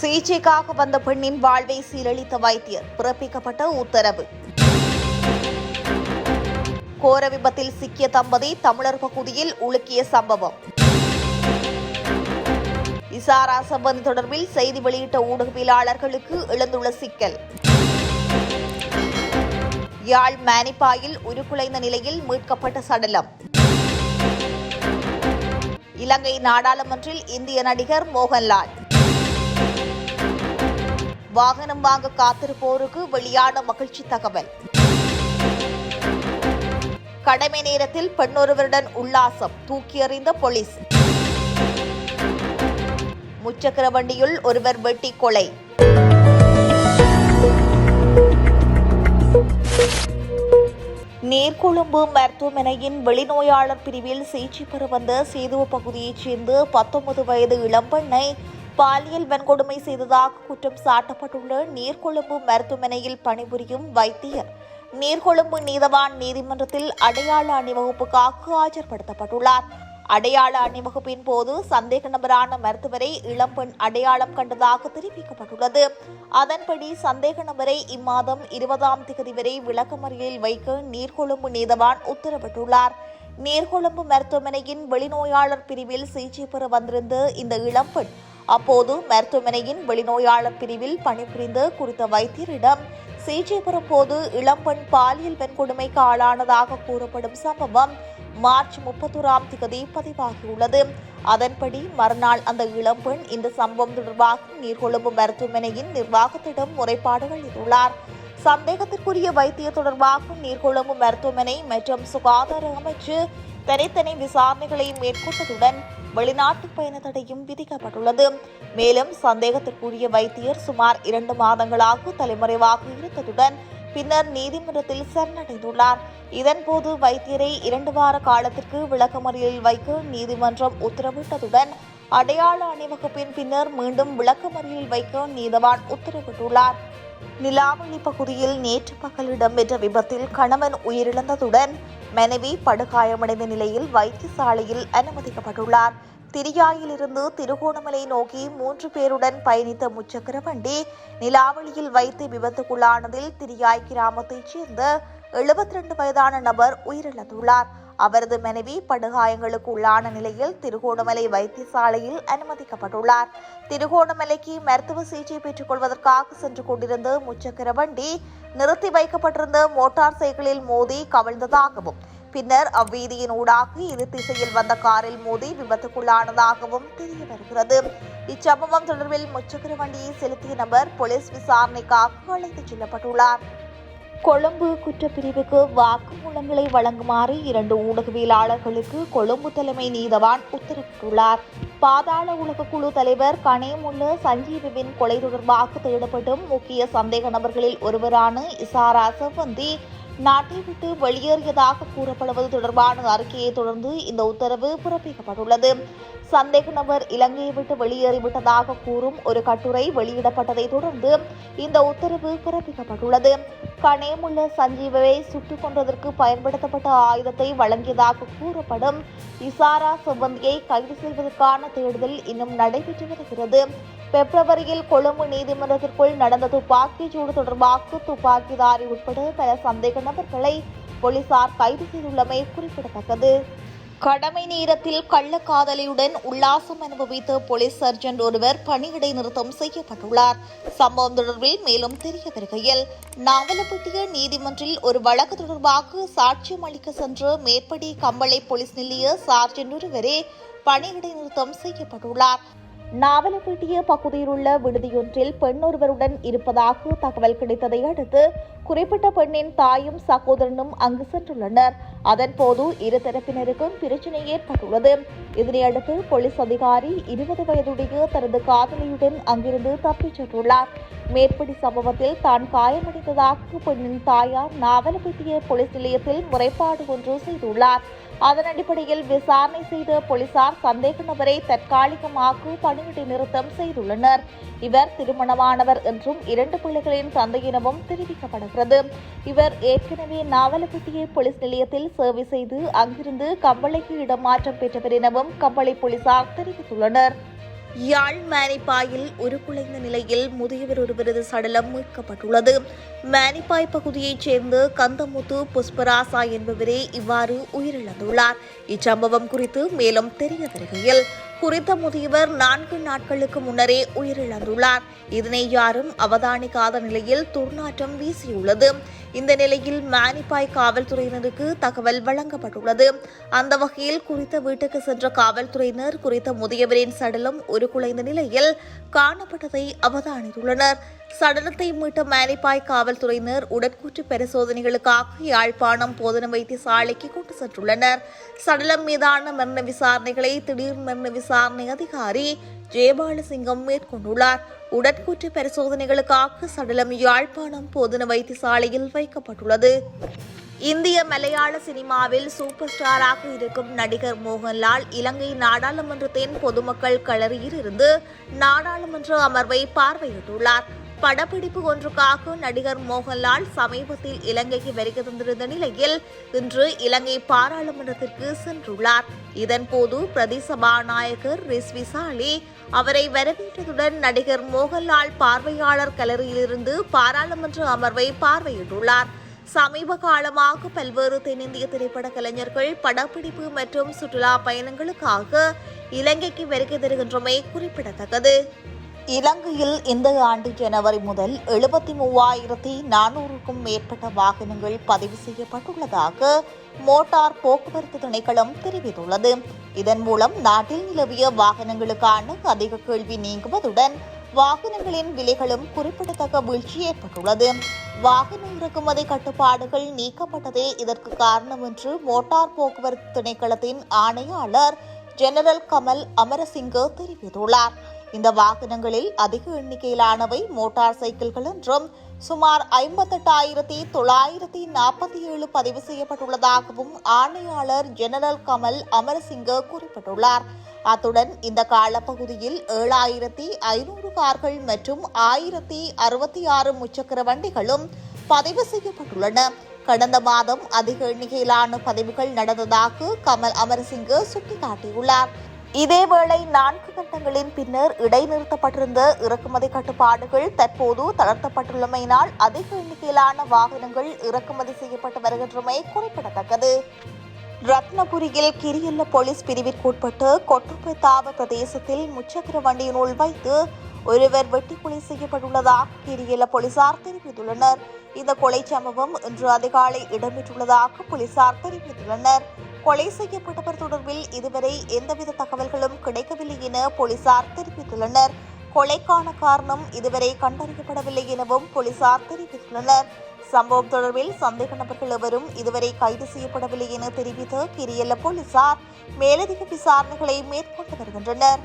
சிகிச்சைக்காக வந்த பெண்ணின் வாழ்வை சீரழித்த வைத்தியர் பிறப்பிக்கப்பட்ட உத்தரவு. கோர விபத்தில் சிக்கிய தம்பதி தமிழர் பகுதியில் உலுக்கிய சம்பவம். இசாரா சம்பந்தி தொடர்பில் செய்தி வெளியிட்ட ஊடகவியலாளர்களுக்கு எழுந்துள்ள சிக்கல். யாழ் மேனிப்பாயில் உருக்குலைந்த நிலையில் மீட்கப்பட்ட சடலம். இலங்கை நாடாளுமன்றில் இந்திய நடிகர் மோகன்லால். வாகனம் வாங்க காத்திருப்போருக்கு வெளியான மகிழ்ச்சி தகவல். கடமை நேரத்தில் பெண்ணொருவருடன் உல்லாசம் தூக்கி எறிந்த போலீஸ். முச்சக்கர வண்டியுள் ஒருவர் வெட்டி கொலை. நீர்கொழும்பு மருத்துவமனையின் வெளிநோயாளர் பிரிவில் சிகிச்சை பெற வந்த சேதுவ பகுதியைச் சேர்ந்த பத்தொன்பது வயது இளம்பெண்ணை பாலியல் வன்கொடுமை செய்ததாக குற்றம் சாட்டப்பட்டுள்ள நீர்கொழும்பு மருத்துவமனையில் பணிபுரியும் வைத்தியர். நீர்கொழும்பு நீதவான் நீதிமன்றத்தில் அடையாள அணிவகுப்புக்காக ஆஜர்படுத்தப்பட்டுள்ளார். அடையாள அணிவகுப்பின் போது சந்தேக நபரான மருத்துவரை இளம்பெண் அடையாளம் கண்டதாக தெரிவிக்கப்பட்டுள்ளது. அதன்படி சந்தேக நபரை இம்மாதம் இருபதாம் தேதி வரை விளக்கமறியலில் வைக்க நீர்கொழும்பு நீதவான் உத்தரவிட்டுள்ளார். நீர்கொழும்பு மருத்துவமனையின் வெளிநோயாளர் பிரிவில் சிகிச்சை பெற வந்திருந்த இந்த இளம்பெண் அப்போது மருத்துவமனையின் வெளிநோயாளர் பிரிவில் பணிபுரிந்த குறித்த வைத்தியரிடம் சிகிச்சை பெறும் போது இளம்பெண் பாலியல் வன்கொடுமைக்கு ஆளானதாக கூறப்படும் சம்பவம் மார்ச் முப்பத்தோராம் திகதி பதிவாகியுள்ளது. அதன்படி மறுநாள் அந்த இளம்பெண் இந்த சம்பவம் தொடர்பாக நீர்கொழும்பு மருத்துவமனையின் நிர்வாகத்திடம் முறைப்பாடு அளித்துள்ளார் சந்தேகத்திற்குரிய வைத்திய தொடர்பாக நீர்கொழும்பு மருத்துவமனை மற்றும் சுகாதார அமைச்சு தனித்தனி விசாரணைகளை மேற்கொண்டதுடன் வெளிநாட்டு பயண தடையும் விதிக்கப்பட்டுள்ளது. மேலும் சந்தேகத்திற்குரிய வைத்தியர் சுமார் இரண்டு மாதங்களாக தலைமறைவாக இருந்ததுடன் பின்னர் நீதிமன்றத்தில் சரணடைந்துள்ளார். இதன்போது வைத்தியரை இரண்டு வார காலத்திற்கு விளக்கமறியலில் வைக்க நீதிமன்றம் உத்தரவிட்டதுடன் அடையாள அணிவகுப்பின் பின்னர் மீண்டும் விளக்கமறியலில் வைக்க நீதவான் உத்தரவிட்டுள்ளார். நிலாவளி பகுதியில் நேற்று பகல் இடம்பெற்ற விபத்தில் கணவன் உயிரிழந்ததுடன் மனைவி படுகாயமடைந்த நிலையில் வைத்தியசாலையில் அனுமதிக்கப்பட்டுள்ளார். திரியாயிலிருந்து திருகோணமலை நோக்கி மூன்று பேருடன் பயணித்த முச்சக்கர வண்டி நிலாவளியில் வைத்து விபத்துக்குள்ளானதில் திரியாய் கிராமத்தைச் சேர்ந்த எழுபத்தி ரெண்டு வயதான நபர் உயிரிழந்துள்ளார். அவரது மனைவி படுகாயங்களுக்கு உள்ளான நிலையில் திருகோணமலை வைத்தியசாலையில் அனுமதிக்கப்பட்டுள்ளார். திருகோணமலைக்கு மருத்துவ சிகிச்சை பெற்றுக் கொள்வதற்காக சென்று கொண்டிருந்த முச்சக்கர வண்டி நிறுத்தி வைக்கப்பட்டிருந்த மோட்டார் சைக்கிளில் மோதி கவிழ்ந்ததாகவும் பின்னர் அவ்வீதியின் ஊடாக இரு திசையில் வந்த காரில் மோதி விபத்துக்குள்ளானதாகவும் தெரிய வருகிறது. இச்சம்பவம் தொடர்பில் முச்சக்கர வண்டியை செலுத்திய நபர் போலீஸ் விசாரணைக்காக அழைத்துச் செல்லப்பட்டுள்ளார். கொழும்பு குற்றப்பிரிவுக்கு வாக்குமூலங்களை வழங்குமாறு இரண்டு ஊடகவியலாளர்களுக்கு கொழும்பு தலைமை நீதவான் உத்தரவிட்டுள்ளார். பாதாள உலக குழு தலைவர் கனேமுல்ல சஞ்சீவின் கொலை தொடர்பாக தேடப்படும் முக்கிய சந்தேக நபர்களில் ஒருவரான இசாரா செவ்வந்தி நாட்டை விட்டு வெளியேறியதாக கூறப்படுவது தொடர்பான அறிக்கையை தொடர்ந்து இந்த உத்தரவு பிறப்பிக்கப்பட்டுள்ளது. சந்தேக நபர் இலங்கையை விட்டு வெளியேறிவிட்டதாக கூறும் ஒரு கட்டுரை வெளியிடப்பட்டதை தொடர்ந்து இந்த உத்தரவு பிறப்பிக்கப்பட்டுள்ளது. கனேமுள்ள சஞ்சீவை சுட்டுக் கொன்றதற்கு பயன்படுத்தப்பட்ட ஆயுதத்தை வழங்கியதாக கூறப்படும் இசாரா செவ்வந்தியை கைது செய்வதற்கான தேடுதல் இன்னும் நடைபெற்று வருகிறது. பிப்ரவரியில் கொழும்பு நீதிமன்றத்திற்குள் நடந்த துப்பாக்கிச் சூடு தொடர்பாக துப்பாக்கிதாரி உட்பட பல சந்தேக நபர்களை போலீசார் கைது செய்துள்ளமை குறிப்பிடத்தக்கது. கடமை நேரத்தில் கள்ளக்காதலியுடன் உல்லாசம் அனுபவித்த போலீஸ் சர்ஜன் ஒருவர் பணியிடை நிறுத்தம் செய்யப்பட்டுள்ளார். சம்பவம் தொடர்பில் மேலும் தெரிய வருகையில் நாவலப்பட்டிய நீதிமன்றில் ஒரு வழக்கு தொடர்பாக சாட்சியம் அளிக்க சென்ற மேற்படி கம்பளை போலீஸ் நிலைய சார்ஜன் ஒருவரே பணியிடை நிறுத்தம் செய்யப்பட்டுள்ளார். நாவலப்பட்டிய பகுதியில் உள்ள விடுதியொன்றில் பெண் ஒருவருடன் இருப்பதாக தகவல் கிடைத்ததை அடுத்து குறிப்பிட்ட பெண்ணின் தாயும் சகோதரனும் அங்கு சென்றுள்ளனர். அதன்போது இரு தரப்பினருக்கும் பிரச்சினை ஏற்பட்டுள்ளது. இதனையடுத்து போலீஸ் அதிகாரி இருபது வயதுடைய தனது காதலியுடன் அங்கிருந்து தப்பிச் சென்றுள்ளார். மேற்படி சம்பவத்தில் தான் காயமடைந்ததாக பெண்ணின் தாயார் நாவலப்பட்டிய போலீஸ் நிலையத்தில் முறைப்பாடு ஒன்று செய்துள்ளார். அதன் அடிப்படையில் விசாரணை செய்த போலீசார் சந்தேக நபரை தற்காலிகமாக பணியிடை நிறுத்தம் செய்துள்ளனர். இவர் திருமணமானவர் என்றும் இரண்டு பிள்ளைகளின் தந்தை எனவும் தெரிவிக்கப்படுகிறது. இவர் ஏற்கனவே நாவலப்பட்டியை போலீஸ் நிலையத்தில் சேவை செய்து அங்கிருந்து கம்பளைக்கு இடமாற்றம் பெற்றவர் எனவும் கம்பளை போலீசார் தெரிவித்துள்ளனர். யாழ் மேனிப்பாயில் உருக்குலைந்த நிலையில் முதியவர் ஒருவரது சடலம் மீட்கப்பட்டுள்ளது. மேனிப்பாய் பகுதியைச் சேர்ந்த கந்தமுத்து புஷ்பராசா என்பவரே இவ்வாறு உயிரிழந்துள்ளார். இச்சம்பவம் குறித்து மேலும் தெரிய வருகையில் குறித்த முதியவர் நான்கு நாட்களுக்கு முன்னரே உயிரிழந்துள்ளார். இதனை யாரும் அவதானிக்காத நிலையில் துர்நாற்றம் வீசியுள்ளது. இந்த நிலையில் மேனிப்பாய் காவல்துறையினருக்கு தகவல் வழங்கப்பட்டுள்ளது. அந்த வகையில் குறித்த வீட்டுக்கு சென்ற காவல்துறையினர் குறித்த முதியவரின் சடலம் ஒரு குலைந்த நிலையில் காணப்பட்டதை அவதானித்துள்ளனர். சடலத்தை மீட்ட மேனிப்பாய் காவல்துறையினர் உடற்கூற்று பரிசோதனைகளுக்காக யாழ்ப்பாணம் போதன வைத்தியசாலைக்கு கொண்டு சென்றுள்ளனர். சடலம் மீதான மரண விசாரணைகளை திடீர் மரண விசாரணை அதிகாரி ஜெயபாலசிங்கம் மேற்கொண்டுள்ளார். உடற்கூற்று பரிசோதனைகளுக்காக சடலம் யாழ்ப்பாணம் போதன வைத்தியசாலையில் வைக்கப்பட்டுள்ளது. இந்திய மலையாள சினிமாவில் சூப்பர் ஸ்டாராக இருக்கும் நடிகர் மோகன்லால் இலங்கை நாடாளுமன்றத்தின் பொதுமக்கள் களரியில் இருந்து நாடாளுமன்ற அமர்வை பார்வையிட்டுள்ளார். படப்பிடிப்பு ஒன்றுக்காக நடிகர் மோகன்லால் சமீபத்தில் இலங்கைக்கு வருகை தந்திருந்த நிலையில் இன்று இலங்கை பாராளுமன்றத்திற்கு சென்றுள்ளார். இதன்போது பிரதி சபாநாயகர் ரிஸ்வி சாலி அவரை வரவேற்றதுடன் நடிகர் மோகன்லால் பார்வையாளர் கலரியிலிருந்து பாராளுமன்ற அமர்வை பார்வையிட்டுள்ளார். சமீப காலமாக பல்வேறு தென்னிந்திய திரைப்பட கலைஞர்கள் படப்பிடிப்பு மற்றும் சுற்றுலா பயணங்களுக்காக இலங்கைக்கு வருகை தருகின்றமை குறிப்பிடத்தக்கது. இலங்கையில் இந்த ஆண்டு ஜனவரி முதல் எழுபத்தி மூவாயிரத்தி நானூறுக்கும் மேற்பட்ட வாகனங்கள் பதிவு செய்யப்பட்டுள்ளதாக மோட்டார் போக்குவரத்து திணைக்களம் தெரிவித்துள்ளது. இதன் மூலம் நாட்டில் நிலவிய வாகனங்களுக்கான அதிக கேள்வி நீங்குவதுடன் வாகனங்களின் விலைகளும் குறிப்பிடத்தக்க வீழ்ச்சி ஏற்பட்டுள்ளது. வாகன இறக்குமதி கட்டுப்பாடுகள் நீக்கப்பட்டதே இதற்கு காரணம் என்று மோட்டார் போக்குவரத்து திணைக்களத்தின் ஆணையாளர் ஜெனரல் கமல் அமரசிங்க தெரிவித்துள்ளார். இந்த வாகனங்களில் அதிக எண்ணிக்கையிலானவை மோட்டார் சைக்கிள்கள் என்றும் சுமார் ஐம்பத்தெட்டாயிரத்தி தொள்ளாயிரத்தி நாற்பத்தி ஏழு பதிவு செய்யப்பட்டுள்ளதாகவும் ஆணையாளர் ஜெனரல் கமல் அமரசிங்க குறிப்பிட்டுள்ளார். அத்துடன் இந்த காலப்பகுதியில் ஏழாயிரத்தி ஐநூறு கார்கள் மற்றும் ஆயிரத்தி அறுபத்தி ஆறு முச்சக்கர வண்டிகளும் பதிவு செய்யப்பட்டுள்ளன. கடந்த மாதம் அதிக எண்ணிக்கையிலான பதிவுகள் நடந்ததாக கமல் அமரசிங்க சுட்டிக்காட்டியுள்ளார். இதேவேளை நான்கு கட்டங்களின் பின்னர் இடைநிறுத்தப்பட்டிருந்த இறக்குமதி கட்டுப்பாடுகள் தற்போது தளர்த்தப்பட்டுள்ளமையினால் அதிக எண்ணிக்கையிலான வாகனங்கள் இறக்குமதி செய்யப்பட்டு வருகின்றமை குறிப்பிடத்தக்கது. ரத்னபுரியில் கிரியல்ல போலீஸ் பிரிவிற்குட்பட்டு கொட்டுப்பத்தாவ பிரதேசத்தில் முச்சக்கர வண்டியினுள் வைத்து ஒருவர் வெட்டி கொலை செய்யப்பட்டுள்ளதாக கிரியல்ல போலீசார் தெரிவித்துள்ளனர். இந்த கொலை சம்பவம் இன்று அதிகாலை இடம்பெற்றுள்ளதாக போலீசார் தெரிவித்துள்ளனர். கொலை செய்யப்பட்டவர் தொடர்பில் இதுவரை எந்தவித தகவல்களும் கிடைக்கவில்லை என போலீசார் தெரிவித்துள்ளனர். கொலைக்கான காரணம் இதுவரை கண்டறியப்படவில்லை எனவும் போலீசார் தெரிவித்துள்ளனர். சம்பவம் தொடர்பில் சந்தேக நபர்கள் எவரும் இதுவரை கைது செய்யப்படவில்லை என தெரிவித்த கிரியல்ல போலீசார் மேலதிக விசாரணைகளை மேற்கொண்டு வருகின்றனர்.